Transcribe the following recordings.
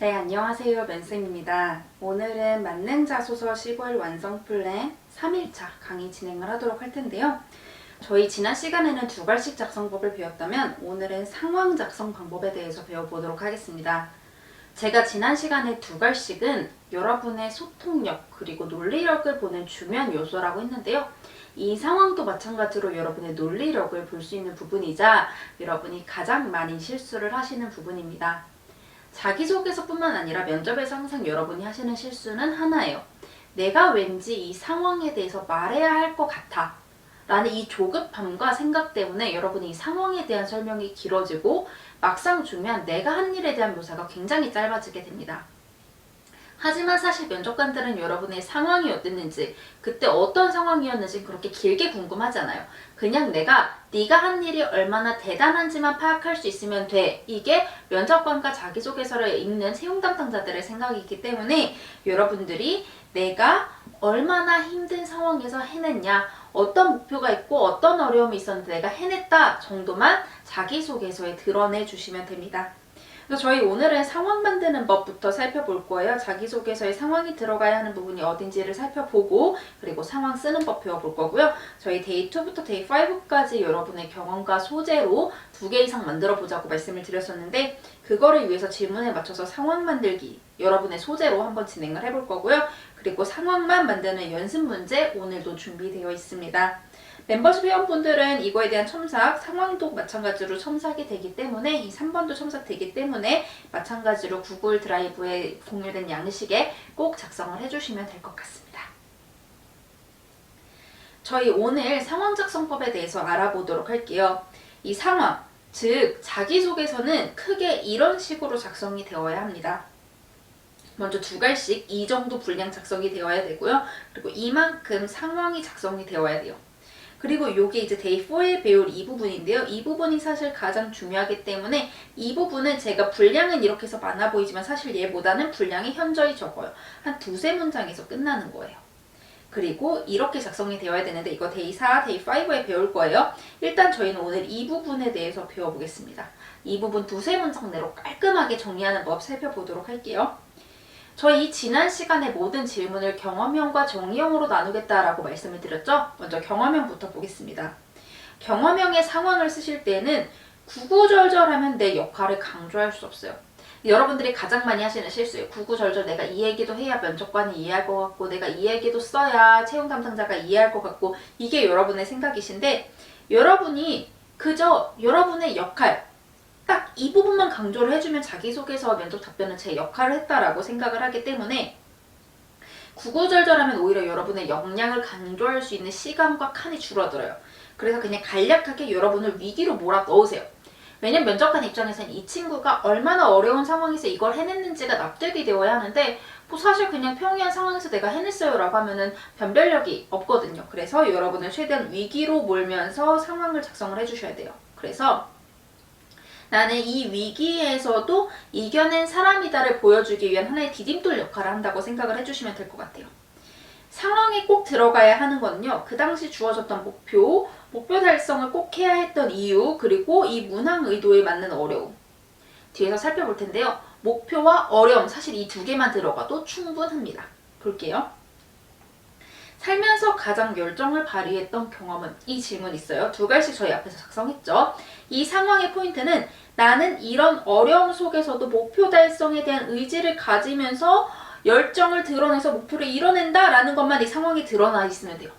네, 안녕하세요. 맨쌤입니다. 오늘은 만능자 소설 시골 완성 플랜 3일차 강의 진행을 하도록 할 텐데요. 저희 지난 시간에는 두 갈씩 작성법을 배웠다면 오늘은 상황 작성 방법에 대해서 배워보도록 하겠습니다. 제가 지난 시간에 두 갈씩은 여러분의 소통력 그리고 논리력을 보는 주면 요소라고 했는데요. 이 상황도 마찬가지로 여러분의 논리력을 볼 수 있는 부분이자 여러분이 가장 많이 실수를 하시는 부분입니다. 자기소개서뿐만 아니라 면접에서 항상 여러분이 하시는 실수는 하나예요. 내가 왠지 이 상황에 대해서 말해야 할 것 같아. 라는 이 조급함과 생각 때문에 여러분이 이 상황에 대한 설명이 길어지고 막상 주면 내가 한 일에 대한 묘사가 굉장히 짧아지게 됩니다. 하지만 사실 면접관들은 여러분의 상황이 어땠는지 그때 어떤 상황이었는지 그렇게 길게 궁금하잖아요. 그냥 내가 네가 한 일이 얼마나 대단한지만 파악할 수 있으면 돼. 이게 면접관과 자기소개서를 읽는 채용 담당자들의 생각이기 때문에 여러분들이 내가 얼마나 힘든 상황에서 해냈냐, 어떤 목표가 있고 어떤 어려움이 있었는데 내가 해냈다 정도만 자기소개서에 드러내 주시면 됩니다. 그래서 저희 오늘은 상황 만드는 법부터 살펴볼 거예요. 자기소개서에 상황이 들어가야 하는 부분이 어딘지를 살펴보고 그리고 상황 쓰는 법 배워볼 거고요. 저희 데이 2부터 데이 5까지 여러분의 경험과 소재로 두 개 이상 만들어 보자고 말씀을 드렸었는데 그거를 위해서 질문에 맞춰서 상황 만들기 여러분의 소재로 한번 진행을 해볼 거고요. 그리고 상황만 만드는 연습 문제 오늘도 준비되어 있습니다. 멤버십 회원분들은 이거에 대한 첨삭, 상황도 마찬가지로 첨삭이 되기 때문에 이 3번도 첨삭되기 때문에 마찬가지로 구글 드라이브에 공유된 양식에 꼭 작성을 해주시면 될 것 같습니다. 저희 오늘 상황 작성법에 대해서 알아보도록 할게요. 이 상황, 즉 자기소개서는 크게 이런 식으로 작성이 되어야 합니다. 먼저 두 갈씩 이 정도 분량 작성이 되어야 되고요. 그리고 이만큼 상황이 작성이 되어야 돼요. 그리고 요게 이제 데이 4에 배울 이 부분인데요. 이 부분이 사실 가장 중요하기 때문에 이 부분은 제가 분량은 이렇게 해서 많아 보이지만 사실 얘보다는 분량이 현저히 적어요. 한 두세 문장에서 끝나는 거예요. 그리고 이렇게 작성이 되어야 되는데 이거 데이 4, 데이 5에 배울 거예요. 일단 저희는 오늘 이 부분에 대해서 배워보겠습니다. 이 부분 두세 문장 내로 깔끔하게 정리하는 법 살펴보도록 할게요. 저희 지난 시간에 모든 질문을 경험형과 정의형으로 나누겠다라고 말씀을 드렸죠? 먼저 경험형부터 보겠습니다. 경험형의 상황을 쓰실 때는 구구절절하면 내 역할을 강조할 수 없어요. 여러분들이 가장 많이 하시는 실수예요. 구구절절 내가 이 얘기도 해야 면접관이 이해할 것 같고 내가 이 얘기도 써야 채용 담당자가 이해할 것 같고 이게 여러분의 생각이신데 여러분이 그저 여러분의 역할 딱 이 부분만 강조를 해주면 자기소개서 면접 답변은 제 역할을 했다라고 생각을 하기 때문에 구구절절하면 오히려 여러분의 역량을 강조할 수 있는 시간과 칸이 줄어들어요. 그래서 그냥 간략하게 여러분을 위기로 몰아 넣으세요. 왜냐면 면접관 입장에서는 이 친구가 얼마나 어려운 상황에서 이걸 해냈는지가 납득이 되어야 하는데 뭐 사실 그냥 평이한 상황에서 내가 해냈어요 라고 하면은 변별력이 없거든요. 그래서 여러분을 최대한 위기로 몰면서 상황을 작성을 해주셔야 돼요. 그래서 나는 이 위기에서도 이겨낸 사람이다를 보여주기 위한 하나의 디딤돌 역할을 한다고 생각을 해주시면 될 것 같아요. 상황에 꼭 들어가야 하는 거는요. 그 당시 주어졌던 목표, 목표 달성을 꼭 해야 했던 이유, 그리고 이 문항 의도에 맞는 어려움. 뒤에서 살펴볼 텐데요. 목표와 어려움, 사실 이 두 개만 들어가도 충분합니다. 볼게요. 살면서 가장 열정을 발휘했던 경험은 이 질문 있어요. 두 갈씩 저희 앞에서 작성했죠. 이 상황의 포인트는 나는 이런 어려움 속에서도 목표 달성에 대한 의지를 가지면서 열정을 드러내서 목표를 이뤄낸다 라는 것만 이 상황에 드러나 있으면 돼요.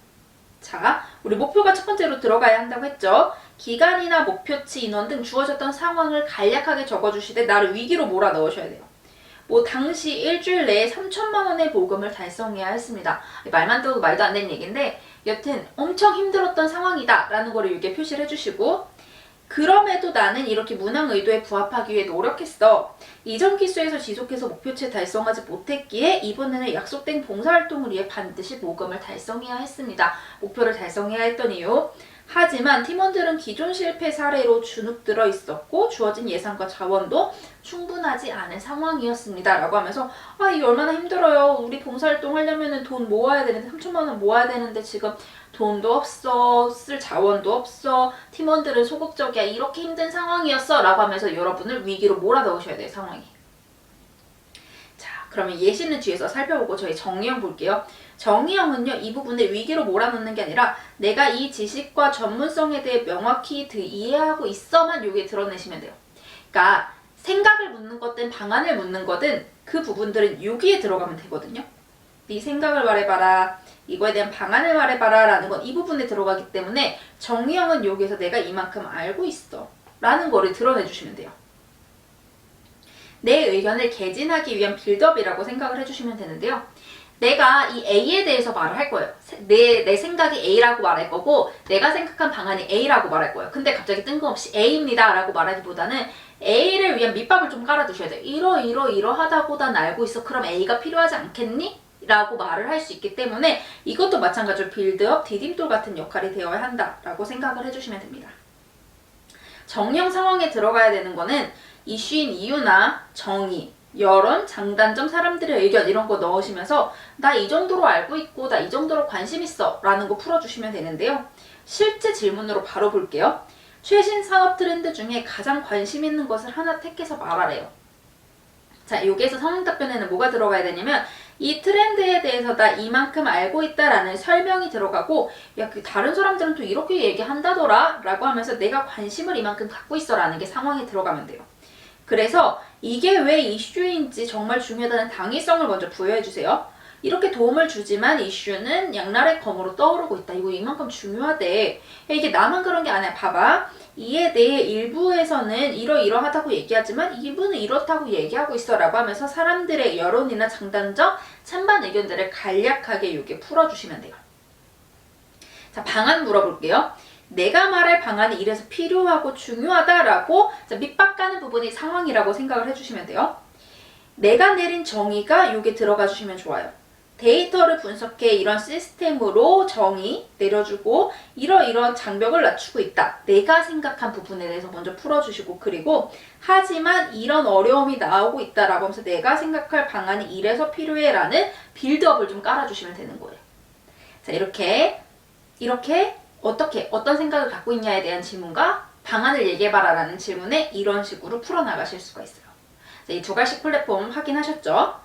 자, 우리 목표가 첫 번째로 들어가야 한다고 했죠. 기간이나 목표치, 인원 등 주어졌던 상황을 간략하게 적어주시되 나를 위기로 몰아 넣으셔야 돼요. 뭐 당시 일주일 내에 3천만 원의 보금을 달성해야 했습니다. 말만 들어도 말도 안 되는 얘기인데 여튼 엄청 힘들었던 상황이다 라는 거를 이렇게 표시를 해주시고 그럼에도 나는 이렇게 문항 의도에 부합하기 위해 노력했어. 이전 기수에서 지속해서 목표치 달성하지 못했기에 이번에는 약속된 봉사활동을 위해 반드시 모금을 달성해야 했습니다. 목표를 달성해야 했던 이유. 하지만 팀원들은 기존 실패 사례로 주눅들어 있었고 주어진 예산과 자원도 충분하지 않은 상황이었습니다. 라고 하면서 아 이게 얼마나 힘들어요. 우리 봉사활동 하려면 돈 모아야 되는데 3천만 원 모아야 되는데 지금 돈도 없어 쓸 자원도 없어 팀원들은 소극적이야 이렇게 힘든 상황이었어 라고 하면서 여러분을 위기로 몰아넣으셔야 돼요 상황이 그러면 예시는 뒤에서 살펴보고 저희 정의형 볼게요. 정의형은요, 이 부분을 위기로 몰아넣는 게 아니라 내가 이 지식과 전문성에 대해 명확히 드- 이해하고 있어만 여기에 드러내시면 돼요. 그러니까 생각을 묻는 거든 방안을 묻는 거든 그 부분들은 여기에 들어가면 되거든요. 네 생각을 말해봐라. 이거에 대한 방안을 말해봐라. 라는 건 이 부분에 들어가기 때문에 정의형은 여기에서 내가 이만큼 알고 있어. 라는 거를 드러내 주시면 돼요. 내 의견을 개진하기 위한 빌드업이라고 생각을 해주시면 되는데요. 내가 이 A에 대해서 말을 할 거예요. 세- 내, 내 생각이 A라고 말할 거고, 내가 생각한 방안이 A라고 말할 거예요. 근데 갑자기 뜬금없이 A입니다. 라고 말하기보다는 A를 위한 밑밥을 좀 깔아두셔야 돼요. 이러, 이러, 이러하다고 난 알고 있어. 그럼 A가 필요하지 않겠니? 라고 말을 할 수 있기 때문에 이것도 마찬가지로 빌드업, 디딤돌 같은 역할이 되어야 한다라고 생각을 해주시면 됩니다. 정령 상황에 들어가야 되는 거는 이슈인 이유나 정의, 여론, 장단점, 사람들의 의견 이런 거 넣으시면서 나 이 정도로 알고 있고 나 이 정도로 관심 있어 라는 거 풀어주시면 되는데요. 실제 질문으로 바로 볼게요. 최신 산업 트렌드 중에 가장 관심 있는 것을 하나 택해서 말하래요. 자, 여기에서 성능 답변에는 뭐가 들어가야 되냐면 이 트렌드에 대해서 나 이만큼 알고 있다라는 설명이 들어가고 야, 그 다른 사람들은 또 이렇게 얘기한다더라 라고 하면서 내가 관심을 이만큼 갖고 있어라는 게 상황에 들어가면 돼요. 그래서 이게 왜 이슈인지 정말 중요하다는 당위성을 먼저 부여해 주세요. 이렇게 도움을 주지만 이슈는 양날의 검으로 떠오르고 있다. 이거 이만큼 중요하대. 야, 이게 나만 그런 게 아니야. 봐봐. 이에 대해 일부에서는 이러이러하다고 얘기하지만 일부는 이렇다고 얘기하고 있어라고 하면서 사람들의 여론이나 장단점, 찬반 의견들을 간략하게 이렇게 풀어주시면 돼요. 자, 방안 물어볼게요. 내가 말할 방안이 이래서 필요하고 중요하다라고 자, 밑밥 가는 부분이 상황이라고 생각을 해주시면 돼요. 내가 내린 정의가 여기 들어가 주시면 좋아요. 데이터를 분석해 이런 시스템으로 정의 내려주고 이러이러한 장벽을 낮추고 있다. 내가 생각한 부분에 대해서 먼저 풀어주시고 그리고 하지만 이런 어려움이 나오고 있다라고 하면서 내가 생각할 방안이 이래서 필요해라는 빌드업을 좀 깔아주시면 되는 거예요. 자 이렇게 이렇게 어떻게 어떤 생각을 갖고 있냐에 대한 질문과 방안을 얘기해봐라라는 질문에 이런 식으로 풀어나가실 수가 있어요. 이 두 가지 플랫폼 확인하셨죠?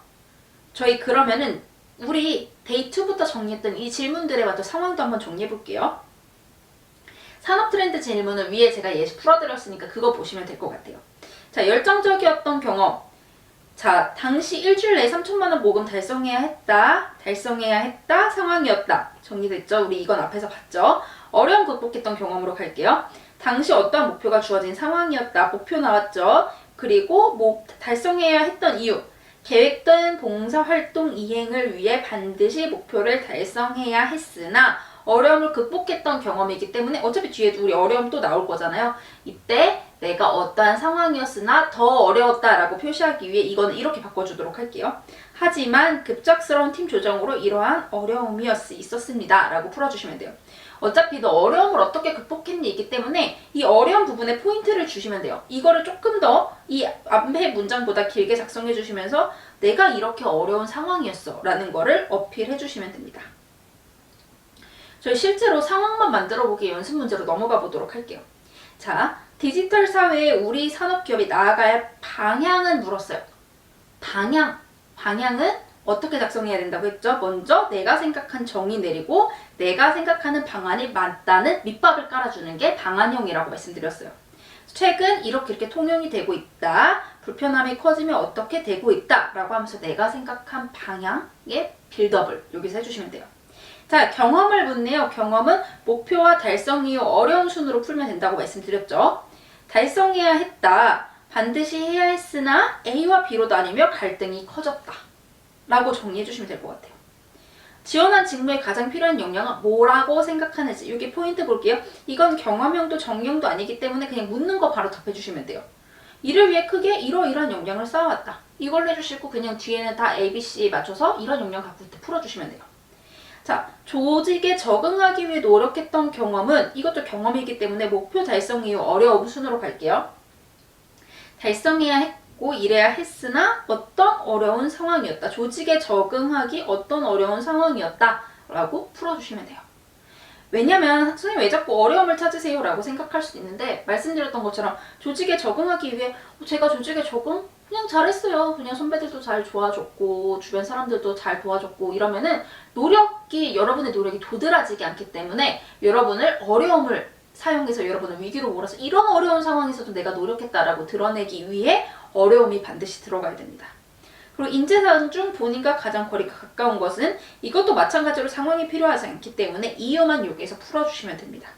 저희 그러면은 우리 데이 2부터 정리했던 이 질문들에 맞춰 상황도 한번 정리해 볼게요. 산업 트렌드 질문을 위에 제가 예시 풀어드렸으니까 그거 보시면 될 것 같아요. 자, 열정적이었던 경험. 자, 당시 일주일 내에 3천만 원 모금 달성해야 했다. 달성해야 했다. 상황이었다. 정리됐죠? 우리 이건 앞에서 봤죠? 어려움 극복했던 경험으로 갈게요. 당시 어떠한 목표가 주어진 상황이었다. 목표 나왔죠? 그리고 뭐 달성해야 했던 이유. 계획된 봉사활동 이행을 위해 반드시 목표를 달성해야 했으나 어려움을 극복했던 경험이기 때문에 어차피 뒤에도 우리 어려움 또 나올 거잖아요. 이때 내가 어떠한 상황이었으나 더 어려웠다라고 표시하기 위해 이거는 이렇게 바꿔주도록 할게요. 하지만 급작스러운 팀 조정으로 이러한 어려움이었 있었습니다. 라고 풀어주시면 돼요. 어차피 너 어려움을 어떻게 극복했니 있기 때문에 이 어려운 부분에 포인트를 주시면 돼요. 이거를 조금 더 이 앞에 문장보다 길게 작성해 주시면서 내가 이렇게 어려운 상황이었어 라는 거를 어필해 주시면 됩니다. 저희 실제로 상황만 만들어 보기 연습 문제로 넘어가 보도록 할게요. 자, 디지털 사회에 우리 산업기업이 나아가야 할 방향은 물었어요. 방향, 방향은 어떻게 작성해야 된다고 했죠? 먼저 내가 생각한 정의 내리고 내가 생각하는 방안이 맞다는 밑밥을 깔아주는 게 방안형이라고 말씀드렸어요. 최근 이렇게 이렇게 통용이 되고 있다. 불편함이 커지면 어떻게 되고 있다. 라고 하면서 내가 생각한 방향의 빌드업을 여기서 해주시면 돼요. 자, 경험을 묻네요. 경험은 목표와 달성 이후 어려운 순으로 풀면 된다고 말씀드렸죠. 달성해야 했다. 반드시 해야 했으나 A와 B로 나뉘며 갈등이 커졌다. 라고 정리해 주시면 될 것 같아요. 지원한 직무에 가장 필요한 역량은 뭐라고 생각하는지 여기 포인트 볼게요. 이건 경험형도 정형도 아니기 때문에 그냥 묻는 거 바로 답해 주시면 돼요. 이를 위해 크게 이러이러한 역량을 쌓아왔다. 이걸 해주시고 그냥 뒤에는 다 A, B, C 맞춰서 이런 역량 갖고 있다 풀어주시면 돼요. 자, 조직에 적응하기 위해 노력했던 경험은 이것도 경험이기 때문에 목표 달성 이후 어려움 순으로 갈게요. 달성해야 했 고 이래야 했으나 어떤 어려운 상황이었다. 조직에 적응하기 어떤 어려운 상황이었다. 라고 풀어주시면 돼요. 왜냐면 선생님 왜 자꾸 어려움을 찾으세요? 라고 생각할 수도 있는데 말씀드렸던 것처럼 조직에 적응하기 위해 어, 제가 조직에 적응? 그냥 잘했어요. 그냥 선배들도 잘 도와줬고 주변 사람들도 잘 도와줬고 이러면은 노력이 여러분의 노력이 도드라지지 않기 때문에 여러분을 어려움을 사용해서 여러분을 위기로 몰아서 이런 어려운 상황에서도 내가 노력했다라고 드러내기 위해 어려움이 반드시 들어가야 됩니다. 그리고 인재사항 중 본인과 가장 거리가 가까운 것은 이것도 마찬가지로 상황이 필요하지 않기 때문에 이유만 여기에서 풀어주시면 됩니다.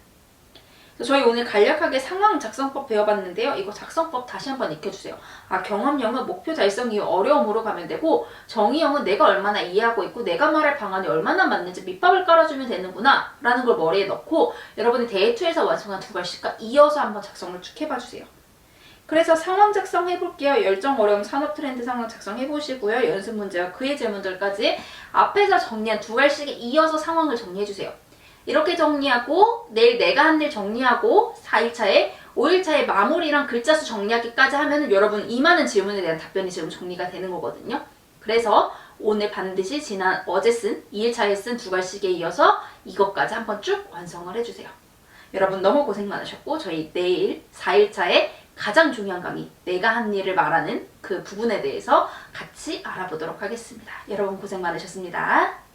저희 오늘 간략하게 상황 작성법 배워봤는데요. 이거 작성법 다시 한번 익혀주세요. 아, 경험형은 목표 달성 이후 어려움으로 가면 되고, 정의형은 내가 얼마나 이해하고 있고, 내가 말할 방안이 얼마나 맞는지 밑밥을 깔아주면 되는구나, 라는 걸 머리에 넣고, 여러분이 데이2에서 완성한 두 글씨가 이어서 한번 작성을 쭉 해봐주세요. 그래서 상황 작성 해 볼게요. 열정, 어려움, 산업 트렌드 상황 작성 해 보시고요. 연습 문제와 그의 질문들까지 앞에서 정리한 두 갈씩에 이어서 상황을 정리해 주세요. 이렇게 정리하고 내일 내가 한 일 정리하고 4일차에 5일차에 마무리랑 글자 수 정리하기까지 하면은 여러분 이 많은 질문에 대한 답변이 지금 정리가 되는 거거든요. 그래서 오늘 반드시 지난 어제 쓴 2일차에 쓴 두 갈씩에 이어서 이것까지 한번 쭉 완성을 해주세요. 여러분 너무 고생 많으셨고 저희 내일 4일차에 가장 중요한 강의 내가 한 일을 말하는 그 부분에 대해서 같이 알아보도록 하겠습니다. 여러분 고생 많으셨습니다.